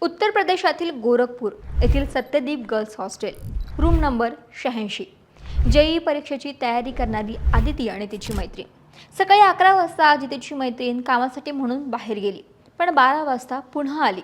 उत्तर प्रदेशातील गोरखपूर येथील Satyadeep girls hostel room number शहाऐंशी. जेई परीक्षेची तयारी करणारी आदिती आणि तिची मैत्रीण. सकाळी अकरा वाजता आदितीची मैत्रीण कामासाठी म्हणून बाहेर गेली पण बारा वाजता पुन्हा आली.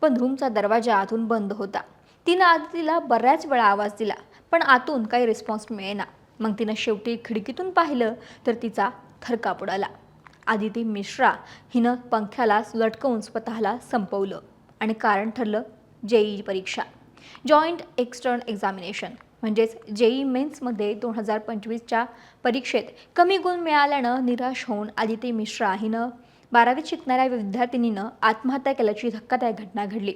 पण रूमचा दरवाजा आतून बंद होता. तिनं आदितीला बऱ्याच वेळा आवाज दिला पण आतून काही रिस्पॉन्स मिळेना. मग तिनं शेवटी खिडकीतून पाहिलं तर तिचा थरकाप उडाला. आदिती मिश्रा हिनं पंख्याला लटकवून स्वतःला संपवलं. आणि कारण ठरलं जेई परीक्षा. जॉईंट एक्स्टर्न एक्झामिनेशन म्हणजेच जेई मेन्समध्ये दोन हजार पंचवीसच्या परीक्षेत कमी गुण मिळाल्यानं निराश होऊन आदिती मिश्रा हिनं बारावीत शिकणाऱ्या विद्यार्थिनीनं आत्महत्या केल्याची धक्कादायक घटना घडली.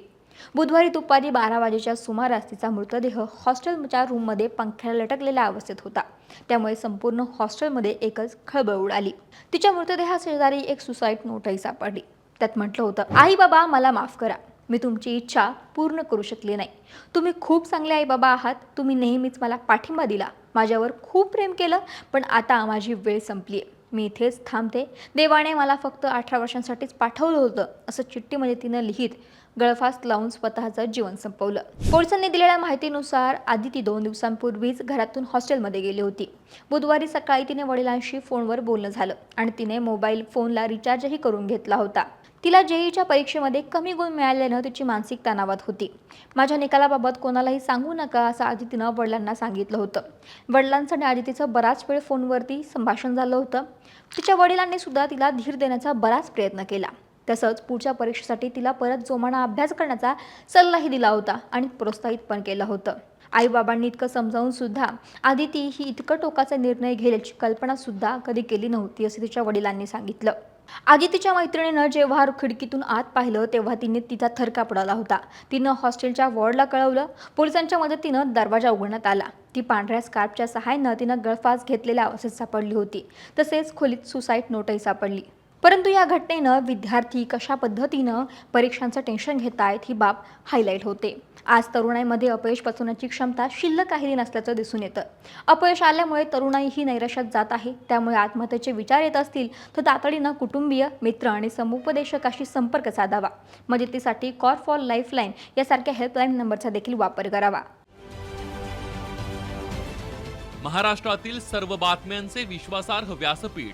बुधवारी दुपारी बारा वाजेच्या सुमारास तिचा मृतदेह हॉस्टेलच्या रूममध्ये पंख्याला लटकलेल्या अवस्थेत होता. त्यामुळे संपूर्ण हॉस्टेलमध्ये एकच खळबळ उडाली. तिच्या मृतदेहाशेजारी एक सुसाईड नोटही सापडली. त्यात म्हटलं होतं आई बाबा मला माफ करा. मी तुमची इच्छा पूर्ण करू शकली नाही. तुम्ही खूप चांगले आई बाबा आहात. तुम्ही नेहमीच मला पाठिंबा दिला. माझ्यावर खूप प्रेम केलं पण आता माझी वेळ संपली आहे मी इथेच थांबते. देवाने मला फक्त अठरा वर्षांसाठीच पाठवलं होतं असं चिठ्ठीमध्ये तिनं लिहित. गळफास लावून स्वतःचं जीवन संपवलं. पोलिसांनी दिलेल्या माहितीनुसार आदिती दोन दिवसांपूर्वीच घरातून हॉस्टेलमध्ये गेली होती. बुधवारी सकाळी तिने वडिलांशी फोनवर बोलणं झालं आणि तिने मोबाईल फोनला रिचार्जही करून घेतला होता. तिला जेईच्या परीक्षेमध्ये कमी गुण मिळाल्यानं तिची मानसिक तणावात होती. माझ्या निकालाबाबत कोणालाही सांगू नका असं आदितीनं वडिलांना सांगितलं होतं. वडिलांचं आणि आदितीचं बराच वेळ फोनवरती संभाषण झालं होतं. तिच्या वडिलांनी सुद्धा तिला धीर देण्याचा बराच प्रयत्न केला. तसंच पुढच्या परीक्षेसाठी तिला परत जोमाना अभ्यास करण्याचा सल्लाही दिला होता आणि प्रोत्साहित पण केलं होतं. आईबाबांनी इतकं समजावून सुद्धा आदिती ही इतकं टोकाचा निर्णय घेण्याची कल्पना सुद्धा कधी केली नव्हती असे तिच्या वडिलांनी सांगितलं. आदितीच्या मैत्रिणीनं जेव्हा खिडकीतून आत पाहिलं तेव्हा तिने तिचा थरका पडाला होता. तिनं हॉस्टेलच्या वॉर्डला कळवलं. पोलिसांच्या मदतीनं दरवाजा उघडण्यात आला. ती पांढऱ्या स्कार्पच्या सहाय्यानं तिनं गळफास घेतलेल्या अवस्थेत सापडली होती. तसेच खोलीत सुसाईड नोटही सापडली. परंतु या घटनेनं विद्यार्थी कशा पद्धतीनं परीक्षांचं टेन्शन घेत आहेत ही बाब हायलाईट होते. आज तरुणाईमध्ये अपयश पचवण्याची क्षमता शिल्लक काहीही नसल्याचं दिसून येतं. अपयश आल्यामुळे तरुणाई ही नैराश्यात जात आहे. त्यामुळे आत्महत्येचे विचार येत असतील तर तातडीनं कुटुंबीय मित्र आणि समुपदेशकाशी संपर्क साधावा. मदतीसाठी कॉर फॉर लाईफलाईन यासारख्या हेल्पलाईन नंबरचा देखील वापर करावा. महाराष्ट्रातील सर्व बातम्यांचे विश्वासार्ह व्यासपीठ